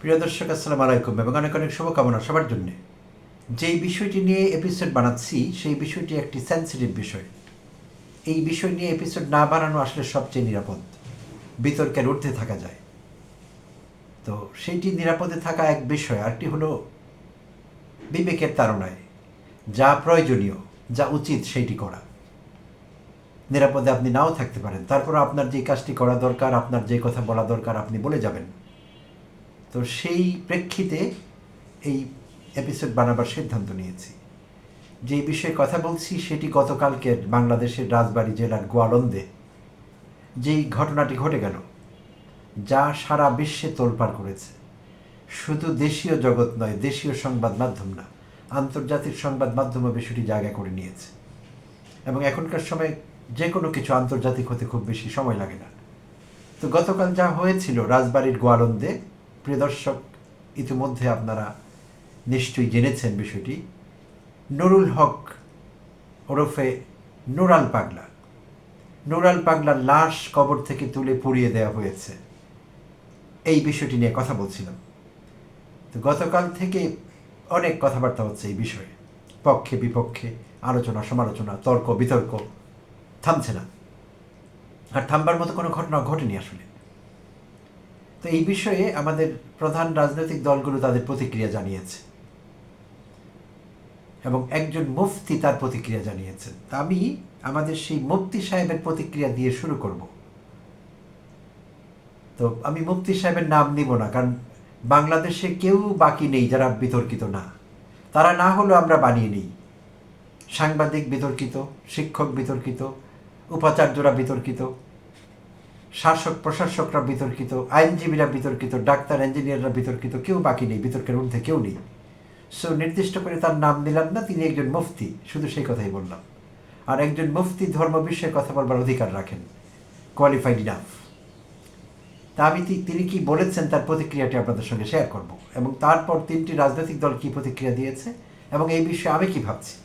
প্রিয় দর্শক, আসসালামু আলাইকুম এবং অনেক অনেক শুভকামনা সবার জন্যে। যেই বিষয়টি নিয়ে এপিসোড বানাচ্ছি, সেই বিষয়টি একটি সেন্সিটিভ বিষয়। এই বিষয় নিয়ে এপিসোড না বানানো আসলে সবচেয়ে নিরাপদ। বিতর্কের ঊর্ধ্বে থাকা যায়। তো সেইটি নিরাপদে থাকা এক বিষয় আরটি হলো বিবেকের তারণায় যা প্রয়োজনীয়, যা উচিত সেইটি করা। নিরাপদে আপনি নাও থাকতে পারেন। তারপর আপনার যে কাজটি করা দরকার, আপনার যে কথা বলা দরকার, আপনি বলে যাবেন। তো সেই প্রেক্ষিতে এই এপিসোড বানাবার সিদ্ধান্ত নিয়েছি। যে বিষয়ে কথা বলছি সেটি গতকালকের বাংলাদেশের রাজবাড়ী জেলার গোয়ালন্দে। যেই ঘটনাটি ঘটে গেল, যা সারা বিশ্বে তোলপাড় করেছে। শুধু দেশীয় জগৎ নয়, দেশীয় সংবাদ মাধ্যম না, আন্তর্জাতিক সংবাদ মাধ্যমও বিষয়টি জায়গা করে নিয়েছে। এবং এখনকার সময় যে কোনো কিছু আন্তর্জাতিক হতে খুব বেশি সময় লাগে না। তো গতকাল যা হয়েছিল রাজবাড়ির গোয়ালন্দে প্রিয় দর্শক ইতিমধ্যে আপনারা নিশ্চয়ই জেনেছেন বিষয়টি। নুরুল হক ওরফে নুরাল পাগলা। নুরাল পাগলার লাশ কবর থেকে তুলে পুড়িয়ে দেওয়া হয়েছে। এই বিষয়টি নিয়ে কথা বলছিলাম। তো গতকাল থেকে অনেক কথাবার্তা হচ্ছে এই বিষয়ে। পক্ষে, বিপক্ষে, আলোচনা, সমালোচনা, তর্ক, বিতর্ক থামছে না। আর থামবার মতো কোনো ঘটনা ঘটেনি আসলে। তো এই বিষয়ে আমাদের প্রধান রাজনৈতিক দলগুলো তাদের প্রতিক্রিয়া জানিয়েছে। এবং একজন মুফতি তার প্রতিক্রিয়া জানিয়েছেন। তা আমি আমাদের সেই মুফতি সাহেবের প্রতিক্রিয়া দিয়ে শুরু করব। তো আমি মুফতি সাহেবের নাম নিব না, কারণ বাংলাদেশে কেউ বাকি নেই যারা বিতর্কিত না। তারা না হলেও আমরা বানিয়ে নিই। সাংবাদিক বিতর্কিত, শিক্ষক বিতর্কিত, উপাচার্যরা বিতর্কিত শাসক প্রশাসকরা বিতর্কিত, আইনজীবীরা বিতর্কিত, ডাক্তার, ইঞ্জিনিয়াররা বিতর্কিত, কেউ বাকি নেই, বিতর্কের ঊর্ধ্বে কেউ নেই। সো নির্দিষ্ট করে তার নাম নিলাম না, তিনি একজন মুফতি, শুধু সেই কথাই বললাম। আর একজন মুফতি ধর্ম বিষয়ে কথা বলবার অধিকার রাখেন। কোয়ালিফাইড ইনাফ তা আমি তিনি কি বলেছেন তার প্রতিক্রিয়াটি আপনাদের সঙ্গে শেয়ার করব। এবং তারপর তিনটি রাজনৈতিক দল কি প্রতিক্রিয়া দিয়েছে, এবং এই বিষয়ে আমি কি ভাবছি।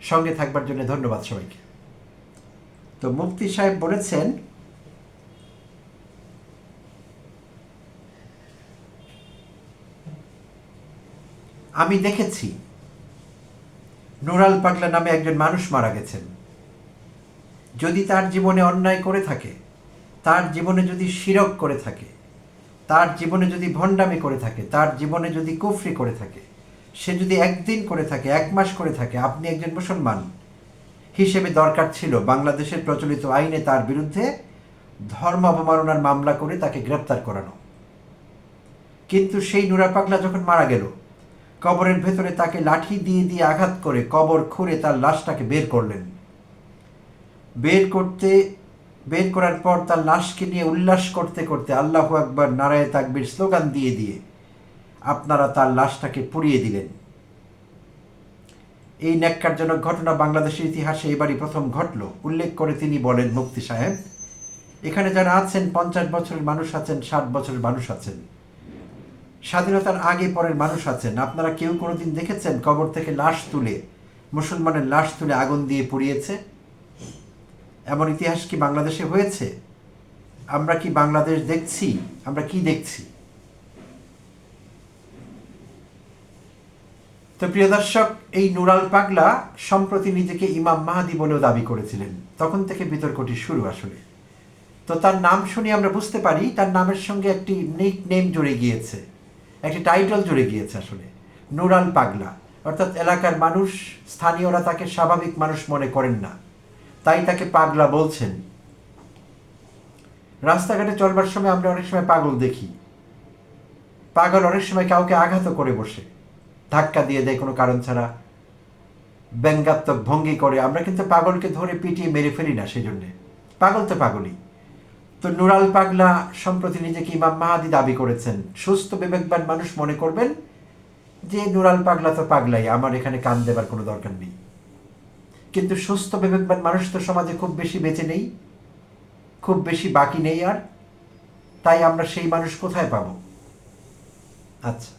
সঙ্গে থাকবার জন্য ধন্যবাদ সবাইকে। তো মুফতি সাহেব বলেছেন, আমি দেখেছি, নুরাল পাগলা নামে একজন মানুষ মারা গেছেন। যদি তার জীবনে অন্যায় করে থাকে, তার জীবনে যদি শিরক করে থাকে, তার জীবনে যদি ভণ্ডামি করে থাকে, তার জীবনে যদি কুফরি করে থাকে, সে যদি একদিন করে থাকে, এক মাস করে থাকে, আপনি একজন মুসলমান হিসেবে দরকার ছিল। বাংলাদেশের প্রচলিত আইনে তার বিরুদ্ধে ধর্ম অবমাননার মামলা করে তাকে গ্রেপ্তার করানো। কিন্তু সেই নুরা পাগলা যখন মারা গেল, কবরের ভেতরে তাকে লাঠি দিয়ে দিয়ে আঘাত করে কবর খুঁড়ে তার লাশটাকে বের করলেন। বের করতে, বের করার পর তার লাশকে নিয়ে উল্লাস করতে করতে আল্লাহ আকবার নারায় তাকবির স্লোগান দিয়ে দিয়ে আপনারা তার লাশটাকে পুড়িয়ে দিলেন। এই ন্যাক্কারজনক ঘটনা বাংলাদেশের ইতিহাসে এবারই প্রথম ঘটল, উল্লেখ করে তিনি বলেন মুফতি সাহেব। এখানে যারা আছেন, পঞ্চাশ বছরের মানুষ আছেন, ষাট বছরের মানুষ আছেন। স্বাধীনতার আগে পরের মানুষ আছেন। আপনারা কেউ কোনোদিন দেখেছেন কবর থেকে লাশ তুলে, মুসলমানের লাশ তুলে আগুন দিয়ে পুড়িয়েছে? এমন ইতিহাস কি বাংলাদেশে হয়েছে? আমরা কি বাংলাদেশ দেখছি? আমরা কি দেখছি? তো প্রিয় দর্শক, এই নুরাল পাগলা সম্প্রতি নিজেকে ইমাম মাহাদি বলেও দাবি করেছিলেন। তখন থেকে বিতর্কটি শুরু আসলে। তো তার নাম শুনে আমরা বুঝতে পারি, তার নামের সঙ্গে একটি নিক নেম জুড়ে গিয়েছে। একটি টাইটল জুড়ে গিয়েছে আসলে, নুরাল পাগলা। অর্থাৎ এলাকার মানুষ, স্থানীয়রা তাকে স্বাভাবিক মানুষ মনে করেন না। তাই তাকে পাগলা বলছেন। রাস্তাঘাটে চলবার সময় আমরা অনেক সময় পাগল দেখি। পাগল অনেক সময় কাউকে আঘাত করে বসে। ধাক্কা দিয়ে দেয় কোনো কারণ ছাড়া। ব্যঙ্গাত্মক ভঙ্গি করে। আমরা কিন্তু পাগলকে ধরে পিটিয়ে মেরে ফেলি না সেই জন্যে পাগল তো পাগলই। তো নুরাল পাগলা সম্প্রতি নিজেকে ইমাম মাহাদি দাবি করেছেন। সুস্থ, বিবেকবান মানুষ মনে করবেন যে, নুরাল পাগলা তো পাগলাই, আমার এখানে কান দেবার কোনো দরকার নেই। কিন্তু সুস্থ, বিবেকবান মানুষ তো সমাজে খুব বেশি বেঁচে নেই, খুব বেশি বাকি নেই আর। তাই আমরা সেই মানুষ কোথায় পাব? আচ্ছা।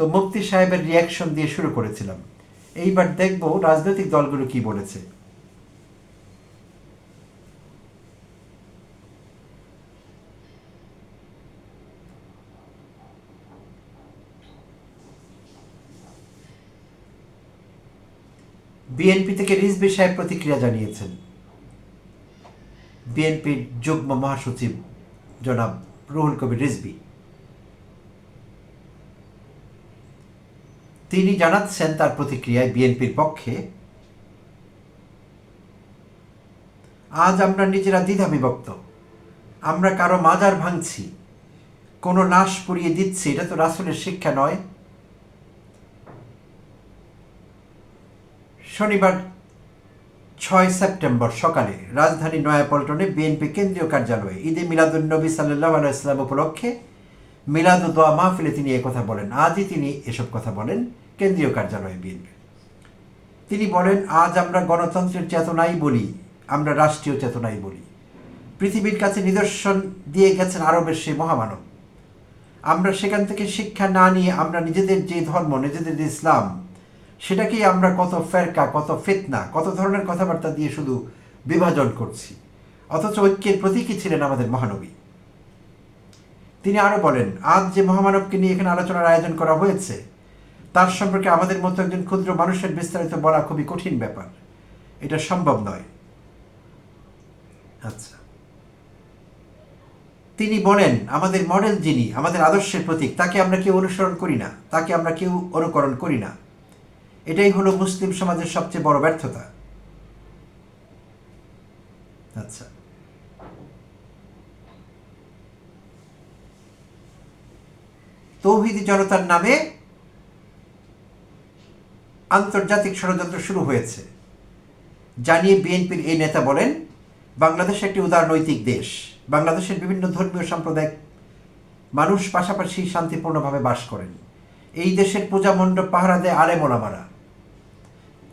তো মুফতি সাহেবের রিয়াকশন দিয়ে শুরু করেছিলাম। এইবার দেখব রাজনৈতিক দলগুলো কি বলেছে। বিএনপি থেকে রিজবি সাহেব প্রতিক্রিয়া জানিয়েছেন। বিএনপির যুগ্ম মহাসচিব জনাব রুহুল কবির রিজবি তিনি জানাচ্ছেন তার প্রতিক্রিয়ায় বিএনপির পক্ষে, আজ আমরা নিজেরা দ্বিধা বিভক্ত আমরা কারও মাজার ভাঙছি। কোনো নাশ পুড়িয়ে দিচ্ছি। এটা তো রাসুলের শিক্ষা নয়। শনিবার ছয় সেপ্টেম্বর সকালে রাজধানী নয়াপল্টনে বিএনপি কেন্দ্রীয় কার্যালয়ে ঈদে মিলাদুল নবী সাল্লাহ আলাইসলাম উপলক্ষে মিলাদ দোয়া মাহফিলে তিনি কথা বলেন। আজই তিনি এসব কথা বলেন। কেন্দ্রীয় কার্যালয়ে বিএনপি। তিনি বলেন, আজ আমরা গণতন্ত্রের চেতনাই বলি, আমরা রাষ্ট্রীয় চেতনাই বলি। পৃথিবীর কাছে নিদর্শন দিয়ে গেছেন আরবের সেই মহামানব। আমরা সেখান থেকে শিক্ষা না নিয়ে আমরা নিজেদের যে ধর্ম, নিজেদের যে ইসলাম, সেটাকেই আমরা কত ফেরকা, কত ফেতনা, কত ধরনের কথাবার্তা দিয়ে শুধু বিভাজন করছি। অথচ ঐক্যের প্রতীকী ছিলেন আমাদের মহানবী। তিনি আরও বলেন, আজ যে মহামানবকে নিয়ে এখানে আলোচনার আয়োজন করা হয়েছে তার সম্পর্কে আমাদের মতো একজন ক্ষুদ্র মানুষের বিস্তারিত বলা খুবই কঠিন ব্যাপার। এটা সম্ভব নয়। আচ্ছা। তিনি বলেন, আমাদের মডেল যিনি, আমাদের আদর্শের প্রতীক, তাকে আমরা কেউ অনুসরণ করি না, তাকে আমরা কেউ অনুকরণ করি না। এটাই হলো মুসলিম সমাজের সবচেয়ে বড় ব্যর্থতা। আচ্ছা। তৌহিদি জনতার নামে আন্তর্জাতিক ষড়যন্ত্র শুরু হয়েছে। জানিয়ে বিএনপির এই নেতা বলেন, বাংলাদেশ একটি উদারনৈতিক দেশ। বাংলাদেশের বিভিন্ন ধর্মীয় সাম্প্রদায়িক মানুষ পাশাপাশি শান্তিপূর্ণভাবে বাস করেন। এই দেশের পূজা মণ্ডপ পাহারা দেয় আলেমোলামারা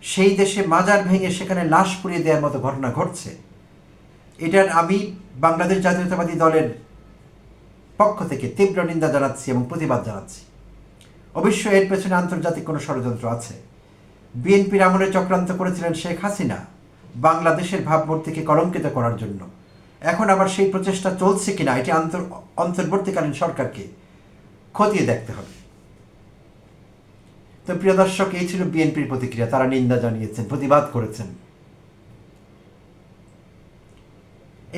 সেই দেশে মাজার ভেঙে সেখানে লাশ পুড়িয়ে দেওয়ার মতো ঘটনা ঘটছে। এটার আমি বাংলাদেশ জাতীয়তাবাদী দলের পক্ষ থেকে তীব্র নিন্দা জানাচ্ছি এবং প্রতিবাদ জানাচ্ছি। অবশ্যই এর পেছনে আন্তর্জাতিক কোনো ষড়যন্ত্র আছে। বিএনপির আমলে চক্রান্ত করেছিলেন শেখ হাসিনা বাংলাদেশের ভাবমূর্তিকে কলঙ্কিত করার জন্য। এখন আবার সেই প্রচেষ্টা চলছে কিনা এটি আন্তর অন্তর্বর্তীকালীন সরকারকে খতিয়ে দেখতে হবে। তো প্রিয় দর্শক, এই ছিল বিএনপির প্রতিক্রিয়া। তারা নিন্দা জানিয়েছেন, প্রতিবাদ করেছেন।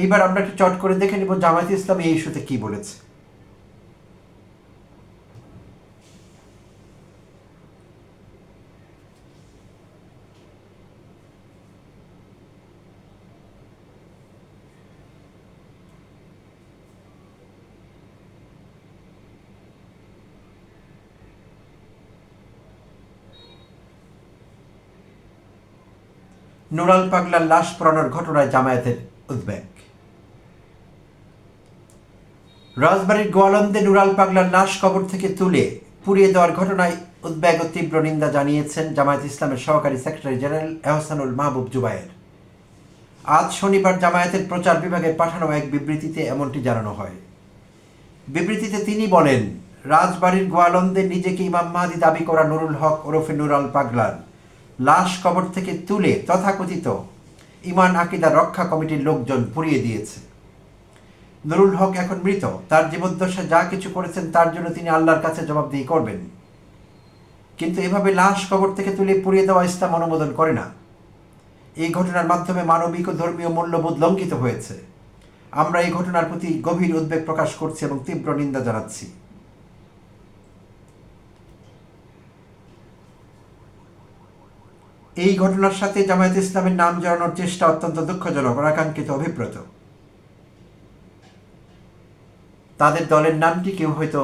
এইবার আমরা একটু চট করে দেখে নিব জামায়াত ইসলাম এই ইস্যুতে কি বলেছে। নুরাল পাগলার লাশ পড়ানোর ঘটনায় জামায়াতের উদ্বেগ। রাজবাড়ির গোয়ালন্দে নুরাল পাগলার লাশ কবর থেকে তুলে পুড়িয়ে দেওয়ার ঘটনায় উদ্বেগ ও তীব্র নিন্দা জানিয়েছেন জামায়াত ইসলামের সহকারী সেক্রেটারি জেনারেল এহসানুল মাহবুব জুবায়ের। আজ শনিবার জামায়াতের প্রচার বিভাগের পাঠানো এক বিবৃতিতে এমনটি জানানো হয়। বিবৃতিতে তিনি বলেন, রাজবাড়ির গোয়ালন্দে নিজেকে ইমাম মাহাদি দাবি করা নুরুল হক ওরফে নুরাল পাগলার লাশ কবর থেকে তুলে তথাকথিত ইমান, আকিদা রক্ষা কমিটির লোকজন পুড়িয়ে দিয়েছে। নুরুল হক এখন মৃত। তার জীবদ্দশা যা কিছু করেছেন, তার জন্য তিনি আল্লাহর কাছে জবাবদিহি করবেন। কিন্তু এভাবে লাশ কবর থেকে তুলে পুড়িয়ে দেওয়া ইসলাম অনুমোদন করে না। এই ঘটনার মাধ্যমে মানবিক ও ধর্মীয় মূল্যবোধ লঙ্ঘিত হয়েছে। আমরা এই ঘটনার প্রতি গভীর উদ্বেগ প্রকাশ করছি এবং তীব্র নিন্দা জানাচ্ছি। এই ঘটনার সাথে জামায়াত ইসলামের নাম জড়ানোর চেষ্টা অত্যন্ত দুঃখজনক, অনাকাঙ্ক্ষিত, অভিপ্রত। তাদের দলের নামটি কেউ হয়তো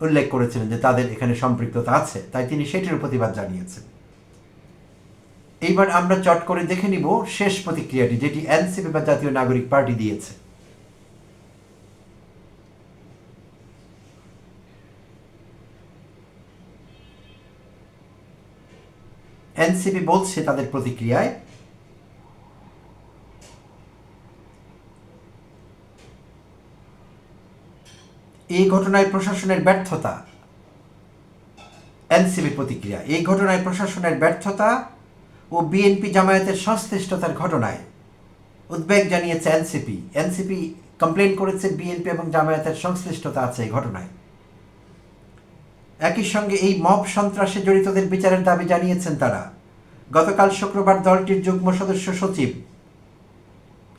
উল্লেখ করেছিলেন যে তাদের এখানে সম্পৃক্ততা আছে, তাই তিনি সেটির প্রতিবাদ জানিয়েছেন। এইবার আমরা চট করে দেখে নিব শেষ প্রতিক্রিয়াটি, যেটি এনসিপি বা জাতীয় নাগরিক পার্টি দিয়েছে। এনসিপি বলছে তাদের প্রতিক্রিয়ায়। এই ঘটনায় প্রশাসনের ব্যর্থতা। এনসিপি প্রতিক্রিয়া এই ঘটনায় প্রশাসনের ব্যর্থতা ও বিএনপি জামায়াতের সংশ্লিষ্টতার ঘটনায় উদ্বেগ জানিয়েছে এনসিপি। এনসিপি কমপ্লেন করেছে বিএনপি এবং জামায়াতের সংশ্লিষ্টতা আছে এই ঘটনায়। একই সঙ্গে এই মব সন্ত্রাসে জড়িতদের বিচারের দাবি জানিয়েছেন তারা। গতকাল শুক্রবার দলটির যুগ্ম সদস্য সচিব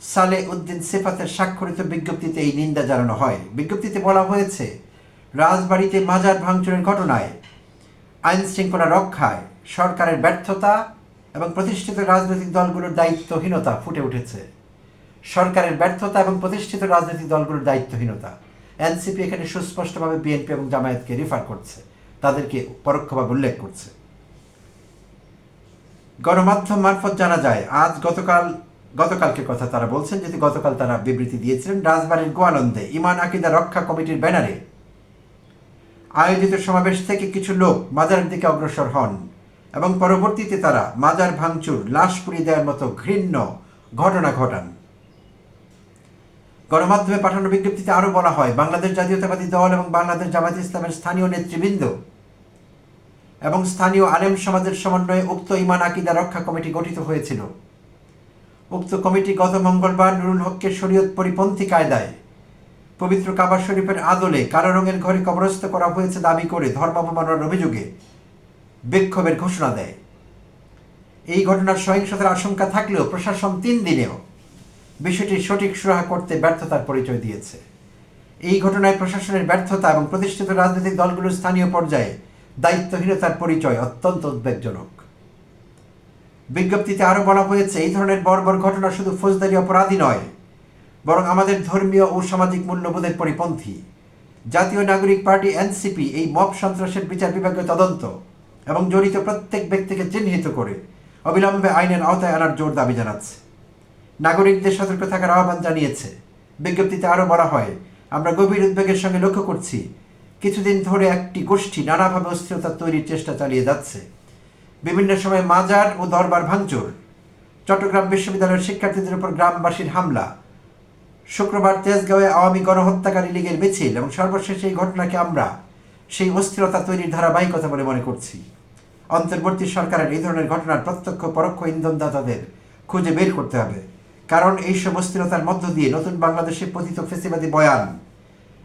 সালে উদ্দিন সেফাতের স্বাক্ষরিত বিজ্ঞপ্তিতে এই নিন্দা জানানো হয়। বিজ্ঞপ্তিতে বলা হয়েছে, রাজবাড়িতে মাজার ভাঙচুরের ঘটনায়, আইন শৃঙ্খলা রক্ষায়, সরকারের ব্যর্থতা এবং প্রতিষ্ঠিত রাজনৈতিক দলগুলোর দায়িত্বহীনতা ফুটে উঠেছে। সরকারের ব্যর্থতা এবং প্রতিষ্ঠিত রাজনৈতিক দলগুলোর দায়িত্বহীনতা। এনসিপি এখানে সুস্পষ্টভাবে বিএনপি এবং জামায়াতকে রেফার করছে, তাদেরকে পরোক্ষভাবে উল্লেখ করছে। গণমাধ্যম মারফত জানা যায়, আজ গতকাল, গতকালকে কথা তারা বলছেন যদি গতকাল তারা বিবৃতি দিয়েছিলেন, রাজবাড়ির গোয়ালন্দে ইমান আকিদা রক্ষা কমিটির ব্যানারে আয়োজিত সমাবেশ থেকে কিছু লোক মাজারের দিকে অগ্রসর হন এবং পরবর্তীতে তারা মাজার ভাঙচুর, লাশ পুড়িয়ে দেওয়ার মতো ঘৃণ্য ঘটনা ঘটান। গণমাধ্যমে পাঠানো বিজ্ঞপ্তিতে আরও বলা হয়, বাংলাদেশ জাতীয়তাবাদী দল এবং বাংলাদেশ জামাত ইসলামের স্থানীয় নেতৃবৃন্দ এবং স্থানীয় আলেম সমাজের সমন্বয়ে উক্ত ইমান আকিদা রক্ষা কমিটি গঠিত হয়েছিল। উক্ত কমিটি গত মঙ্গলবার নুরুল হককে শরীয়ত পরিপন্থী কায়দায় পবিত্র কাবা শরীফের আদলে কালো রঙের ঘরে কবরস্থ করা হয়েছে দাবি করে ধর্মাবমাননার অভিযোগে বিক্ষোভের ঘোষণা দেয়। এই ঘটনার সহিংসতার আশঙ্কা থাকলেও প্রশাসন তিন দিনেও বিষয়টি সঠিক সুরাহা করতে ব্যর্থতার পরিচয় দিয়েছে। এই ঘটনায় প্রশাসনের ব্যর্থতা এবং প্রতিষ্ঠিত রাজনৈতিক দলগুলোর স্থানীয় পর্যায়ে দায়িত্বহীনতার পরিচয় অত্যন্ত উদ্বেগজনক। বিজ্ঞপ্তিতে আরও বলা হয়েছে, এই ধরনের বর্বর ঘটনা শুধু ফৌজদারি অপরাধী নয়, বরং আমাদের ধর্মীয় ও সামাজিক মূল্যবোধের পরিপন্থী। জাতীয় নাগরিক পার্টি এনসিপি এই মব সন্ত্রাসের বিচার বিভাগীয় তদন্ত এবং জড়িত প্রত্যেক ব্যক্তিকে চিহ্নিত করে অবিলম্বে আইনের আওতায় আনার জোর দাবি জানাচ্ছে। নাগরিকদের সতর্ক থাকার আহ্বান জানিয়েছে। বিজ্ঞপ্তিতে আরও বলা হয়, আমরা গভীর উদ্বেগের সঙ্গে লক্ষ্য করছি, কিছুদিন ধরে একটি গোষ্ঠী নানাভাবে অস্থিরতা তৈরির চেষ্টা চালিয়ে যাচ্ছে। বিভিন্ন সময় মাজার ও দরবার ভাঙচুর। চট্টগ্রাম বিশ্ববিদ্যালয়ের শিক্ষার্থীদের উপর গ্রামবাসীর হামলা। শুক্রবার তেজগাঁওয়ে আওয়ামী গণহত্যাকারী লীগের মিছিল এবং সর্বশেষ এই ঘটনাকে আমরা সেই অস্থিরতা তৈরির ধারাবাহিকতা বলে মনে করছি। অন্তর্বর্তী সরকারের এই ধরনের ঘটনার প্রত্যক্ষ পরোক্ষ ইন্ধনদাতাদের খুঁজে বের করতে হবে। কারণ এইসব অস্থিরতার মধ্য দিয়ে নতুন বাংলাদেশে পতিত ফেসিবাদী বয়ান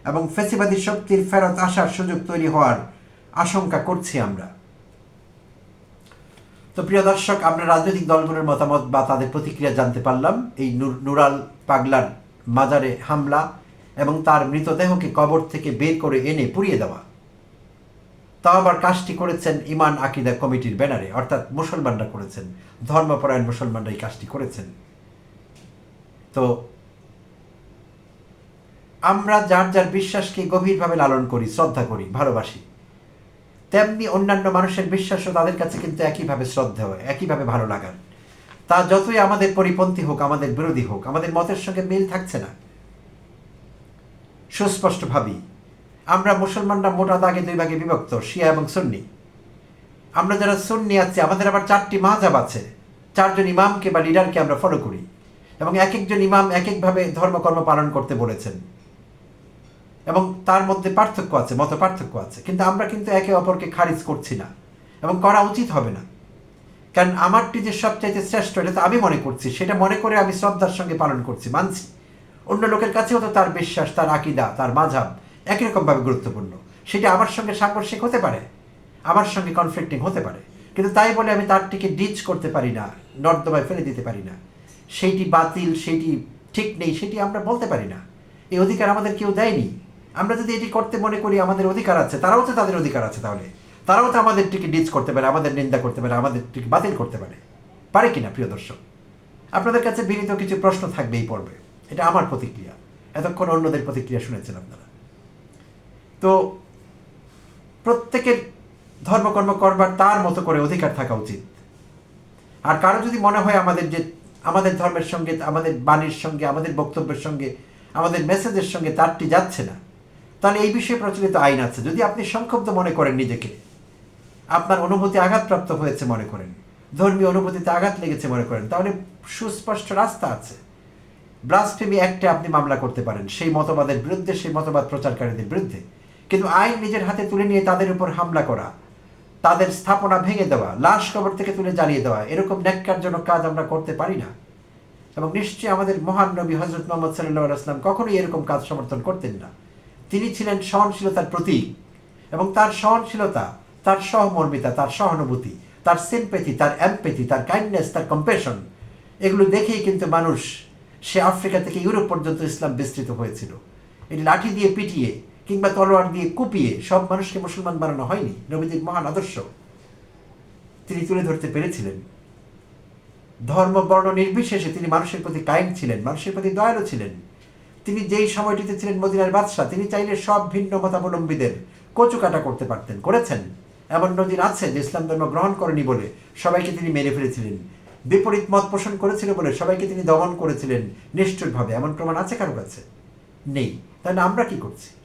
এবং ফেসিবাদী শক্তির ফেরত আসার সুযোগ তৈরি হওয়ার আশঙ্কা করছি আমরা। তো প্রিয় দর্শক, আমরা রাজনৈতিক দলগুলোর মতামত বা তাদের প্রতিক্রিয়া জানতে পারলাম। এই নুর- নুরাল পাগলার মাজারে হামলা এবং তার মৃতদেহকে কবর থেকে বের করে এনে পুড়িয়ে দেওয়া। তা আবার কাজটি করেছেন ইমান আকিদা কমিটির ব্যানারে, অর্থাৎ মুসলমানরা করেছেন, ধর্মপরায়ণ মুসলমানরা এই কাজটি করেছেন। তো আমরা যার যার বিশ্বাসকে গভীরভাবে লালন করি, শ্রদ্ধা করি, ভালোবাসি, তেমনি অন্যান্য মানুষের বিশ্বাসও তাদের কাছে কিন্তু একইভাবে শ্রদ্ধা হয়, একইভাবে ভালো লাগার। তা যতই আমাদের পরিপন্থী হোক, আমাদের বিরোধী হোক, আমাদের মতের সঙ্গে মিল থাকছে না। সুস্পষ্ট ভাবি আমরা মুসলমানরা মোটা দাগে দুই ভাগে বিভক্ত, শিয়া এবং সুন্নি। আমরা যারা সুন্নি আছি, আমাদের আবার চারটি মাজাব আছে। চারজন ইমামকে বা লিডারকে আমরা ফলো করি। এবং এক একজন ইমাম এক একভাবে ধর্মকর্ম পালন করতে বলেছেন। এবং তার মধ্যে পার্থক্য আছে মত পার্থক্য আছে। কিন্তু আমরা কিন্তু একে অপরকে খারিজ করছি না এবং করা উচিত হবে না। কারণ আমারটি যে সবচাইতে শ্রেষ্ঠ, এটা তো আমি মনে করছি, সেটা মনে করে আমি শ্রদ্ধার সঙ্গে পালন করছি, মানছি। অন্য লোকের কাছেও তো তার বিশ্বাস, তার আকিদা, তার মাঝাব একই রকমভাবে গুরুত্বপূর্ণ। সেটা আমার সঙ্গে সাংঘর্ষিক হতে পারে, আমার সঙ্গে কনফ্লিক্টিং হতে পারে। কিন্তু তাই বলে আমি তারটিকে ডিচ করতে পারি না, নর্দমায় ফেলে দিতে পারি না। সেইটি বাতিল, সেইটি ঠিক নেই, সেটি আমরা বলতে পারি না। এই অধিকার আমাদের কেউ দেয়নি। আমরা যদি এটি করতে মনে করি আমাদের অধিকার আছে, তারাও তো তাদের অধিকার আছে তাহলে। তারাও তো আমাদেরটিকে ডিচ করতে পারে, আমাদের নিন্দা করতে পারে, আমাদেরটিকে বাতিল করতে পারে। পারে কিনা, প্রিয় দর্শক? আপনাদের কাছে বিনীত কিছু প্রশ্ন থাকবে এই পর্বে। এটা আমার প্রতিক্রিয়া। এতক্ষণ অন্যদের প্রতিক্রিয়া শুনেছেন আপনারা। তো প্রত্যেকের ধর্মকর্ম করবার তার মতো করে অধিকার থাকা উচিত। আর কারও যদি মনে হয় আমাদের যে আমাদের ধর্মের সঙ্গে, আমাদের বাণীর সঙ্গে, আমাদের বক্তব্যের সঙ্গে, আমাদের মেসেজের সঙ্গে তারটি যাচ্ছে না। তাহলে এই বিষয়ে প্রচলিত আইন আছে। যদি আপনি সংক্ষুব্ধ মনে করেন নিজেকে, আপনার অনুভূতি আঘাতপ্রাপ্ত হয়েছে মনে করেন, ধর্মীয় অনুভূতিতে আঘাত লেগেছে মনে করেন, তাহলে সুস্পষ্ট রাস্তা আছে। ব্লাসফেমি অ্যাক্টে আপনি মামলা করতে পারেন, সেই মতবাদের বিরুদ্ধে, সেই মতবাদ প্রচারকারীদের বিরুদ্ধে। কিন্তু আইন নিজের হাতে তুলে নিয়ে তাদের উপর হামলা করা তাদের স্থাপনা ভেঙে দেওয়া, লাশ কবর থেকে তুলে জ্বালিয়ে দেওয়া, এরকম ন্যাক্কারজনক কাজ আমরা করতে পারি না। এবং নিশ্চয়ই আমাদের মহান নবী হজরত মোহাম্মদ সাল্লাহ আসলাম কখনোই এরকম কাজ সমর্থন করতেন না। তিনি ছিলেন সহনশীলতার প্রতীক এবং তার সহনশীলতা, তার সহমর্মিতা, তার সহানুভূতি, তার সিম্পেথি তার অ্যাম্পেথি তার কাইন্ডনেস তার কম্পেশন এগুলো দেখেই কিন্তু মানুষ সে আফ্রিকা থেকে ইউরোপ পর্যন্ত ইসলাম বিস্তৃত হয়েছিল। এটি লাঠি দিয়ে পিটিয়ে কিংবা তলোয়ার দিয়ে কুপিয়ে সব মানুষকে মুসলমান বানানো হয়নি। নবীজির মহান আদর্শ। তিনি তুলে ধরতে পেরেছিলেন। ধর্ম, বর্ণ নির্বিশেষে তিনি মানুষের প্রতি কায়েম ছিলেন, মানুষের প্রতি দয়ালু ছিলেন। তিনি যেই সময়টিতে ছিলেন মদিনার বাদশাহ, তিনি চাইলে সব ভিন্ন মতাবলম্বীদের কচু কাটা করতে পারতেন, করেছেন। এমন নদীর আছে যে ইসলাম ধর্ম গ্রহণ করেনি বলে সবাইকে তিনি মেরে ফেলেছিলেন। বিপরীত মত পোষণ করেছিল বলে সবাইকে তিনি দমন করেছিলেন নিষ্ঠুরভাবে। এমন প্রমাণ আছে কারও কাছে? নেই। তাহলে আমরা কি করছি?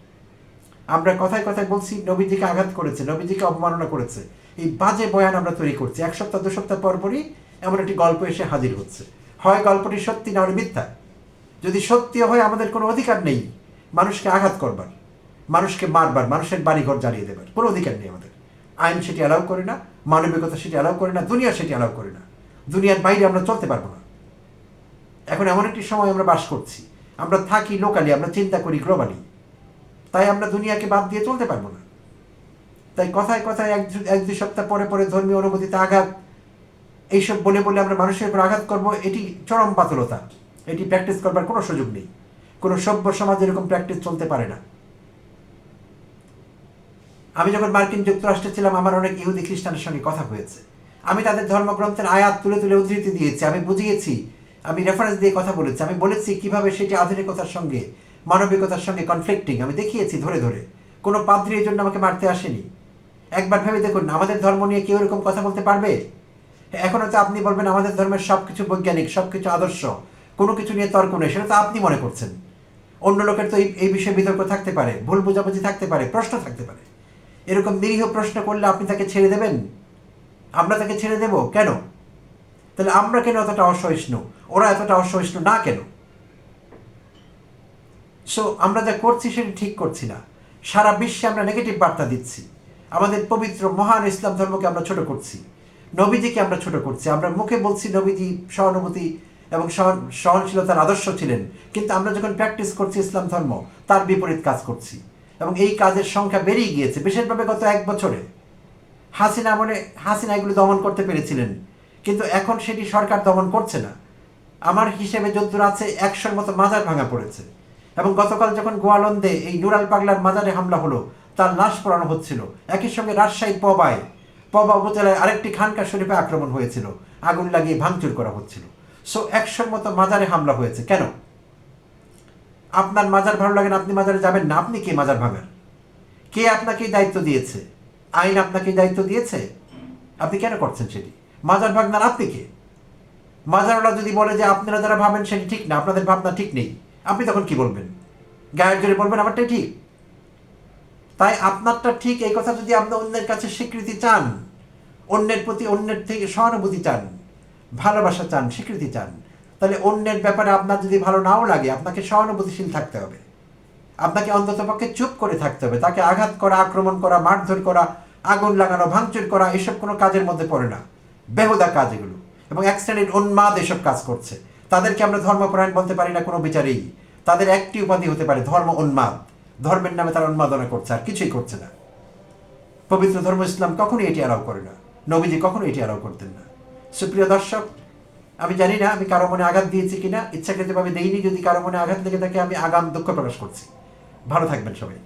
আমরা কথায় কথায় বলছি, নবীজিকে আঘাত করেছে, নবীজিকে অবমাননা করেছে। এই বাজে বয়ান আমরা তৈরি করছি। এক সপ্তাহ, দু সপ্তাহ পর পরই এমন একটি গল্প এসে হাজির হচ্ছে। হয় গল্পটি সত্যি না হলে মিথ্যা? যদি সত্যি হয়, আমাদের কোনো অধিকার নেই। মানুষকে আঘাত করবার, মানুষকে মারবার, মানুষের বাড়িঘর জ্বালিয়ে দেবার, কোনো অধিকার নেই আমাদের। আইন সেটি অ্যালাউ করে না, মানবিকতা সেটি অ্যালাউ করে না, দুনিয়া সেটি অ্যালাউ করে না। দুনিয়ার বাইরে আমরা চলতে পারব না। এখন এমন একটি সময় আমরা বাস করছি। আমরা থাকি লোকালি আমরা চিন্তা করি গ্লোবালি তাই আমরা দুনিয়াকে বাদ দিয়ে চলতে পারব না। তাই কথায় কথায় এক এক দুই সপ্তাহ পরে পরে ধর্মীয় অনুভূতিতে আঘাত, এইসব বলে বলে আমরা মানুষের উপর আঘাত করব, এটি চরম পাতলতা এটি প্র্যাকটিস করবার কোনো সুযোগ নেই। কোনো সভ্য সমাজে এরকম প্র্যাকটিস চলতে পারে না। আমি যখন মার্কিন যুক্তরাষ্ট্রে ছিলাম, আমার অনেক ইহুদি খ্রিস্টানের সঙ্গে কথা হয়েছে। আমি তাদের ধর্মগ্রন্থের আয়াত তুলে তুলে উদ্ধৃতি দিয়েছি। আমি বুঝিয়েছি, আমি রেফারেন্স দিয়ে কথা বলেছি। আমি বলেছি কীভাবে সেটি আধুনিকতার সঙ্গে মানবিকতার সঙ্গে কনফ্লিক্টিং আমি দেখিয়েছি ধরে ধরে। কোনো পাদ্রী এই জন্য আমাকে মারতে আসেনি। একবার ভেবে দেখুন, আমাদের ধর্ম নিয়ে কেউ এরকম কথা বলতে পারবে? এখন হয়তো আপনি বলবেন, আমাদের ধর্মের সব কিছু বৈজ্ঞানিক সব কিছু আদর্শ। কোনো কিছু নিয়ে তর্ক নেই, সেটা তো আপনি মনে করছেন। অন্য লোকের তো এই এই বিষয়ে বিতর্ক থাকতে পারে, ভুল বোঝাবুঝি থাকতে পারে, প্রশ্ন থাকতে পারে। এরকম নিরীহ প্রশ্ন করলে আপনি তাকে ছেড়ে দেবেন? আমরা তাকে ছেড়ে দেব? কেন? তাহলে আমরা কেন এতটা অসহিষ্ণু? ওরা এতটা অসহিষ্ণু না কেন? সো আমরা যা করছি সেটা ঠিক করছি না। সারা বিশ্বে আমরা নেগেটিভ বার্তা দিচ্ছি। আমাদের পবিত্র, মহান ইসলাম ধর্মকে আমরা ছোট করছি। নবীজিকে আমরা ছোট করছি। আমরা মুখে বলছি নবীজি সহানুভূতি এবং সহন- সহনশীলতার আদর্শ ছিলেন। কিন্তু আমরা যখন প্র্যাকটিস করছি ইসলাম ধর্ম, তার বিপরীত কাজ করছি। এবং এই কাজের সংখ্যা বেড়েই গিয়েছে, বিশেষভাবে গত এক বছরে। হাসিনা মনে হাসিনা এগুলো দমন করতে পেরেছিলেন। কিন্তু এখন সেটি সরকার দমন করছে না। আমার হিসেবে যদ্দূর আছে, একশোর মতো মাজার ভাঙা পড়েছে। এবং গতকাল যখন গোয়ালন্দে এই নুরাল পাগলার মাজারে হামলা হলো, তার লাশ পড়ানো হচ্ছিল। একই সঙ্গে রাজশাহী পবায়, পবা উপজেলায় আরেকটি খানকা শরীফে আক্রমণ হয়েছিল। আগুন লাগিয়ে ভাঙচুর করা হচ্ছিল। সো একশোর মতো মাজারে হামলা হয়েছে। কেন? আপনার মাজার ভালো লাগে না, আপনি মাজারে যাবেন না। আপনি কে মাজার ভাঙার? কে আপনাকে দায়িত্ব দিয়েছে? আইন আপনাকে দায়িত্ব দিয়েছে? আপনি কেন করছেন সেটি? মাজার ভাগনার আপনি কে? মাজারওয়ালা যদি বলে যে আপনারা যারা ভাবেন সেটি ঠিক না, আপনাদের ভাবনা ঠিক নেই। আপনি তখন কি বলবেন? গায়ের জোরে বলবেন আমারটাই ঠিক। তাই আপনারটা ঠিক, এই কথা যদি আপনি অন্যের কাছে স্বীকৃতি চান, অন্যের প্রতি অন্যের থেকে সহানুভূতি চান, ভালোবাসা চান, স্বীকৃতি চান, তাহলে অন্যের ব্যাপারে আপনার যদি ভালো নাও লাগে, আপনাকে সহানুভূতিশীল থাকতে হবে। আপনাকে অন্ততপক্ষে চুপ করে থাকতে হবে। তাকে আঘাত করা, আক্রমণ করা, মারধর করা, আগুন লাগানো, ভাঙচুর করা, এসব কোনো কাজের মধ্যে পড়ে না। বেহুদা কাজ এগুলো। এবং এক শ্রেণির উন্মাদ এসব কাজ করছে। তাদেরকে আমরা ধর্মপরায়ণ বলতে পারি না, কোনো বিচারেই। তাদের একটি উপাধি হতে পারে, ধর্ম উন্মাদ। ধর্মের নামে তারা উন্মাদনা করছে, আর কিছুই করছে না। পবিত্র ধর্ম ইসলাম কখনোই এটি অ্যালাউ করে না। নবীজি কখনো এটি অ্যালাউ করতেন না। সুপ্রিয় দর্শক, আমি জানি না আমি কারও মনে আঘাত দিয়েছি কিনা, ইচ্ছাকৃতভাবে দেইনি, যদি কারও মনে আঘাত লেগে থাকে, আমি আগাম দুঃখ প্রকাশ করছি। ভালো থাকবেন সবাই।